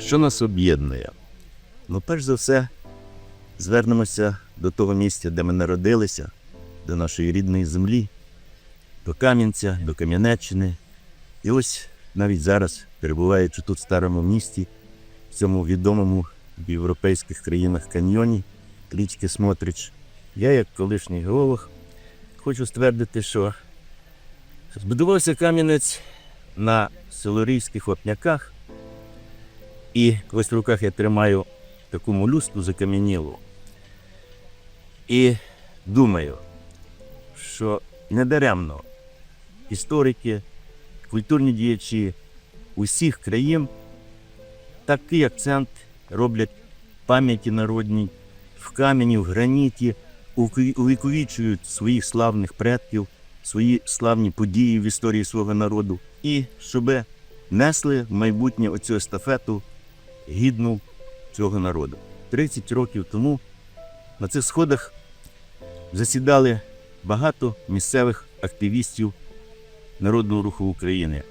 Що нас об'єднує? Ну, перш за все, звернемося до того місця, де ми народилися, до нашої рідної землі, до Кам'янця, до Кам'янеччини. І ось навіть зараз, перебуваючи тут в старому місті, в цьому відомому в європейських країнах каньйоні річки Смотрич, я, як колишній геолог, хочу ствердити, що збудувався Кам'янець на селорійських вапняках, і ось в руках я тримаю таку молюску закам'янілу. І думаю, що недаремно історики, культурні діячі усіх країн такий акцент роблять пам'яті народній в камені, в граніті, увіковічують своїх славних предків, свої славні події в історії свого народу, і щоб несли в майбутнє оцю естафету гідну цього народу. 30 років тому на цих сходах засідали багато місцевих активістів Народного руху України.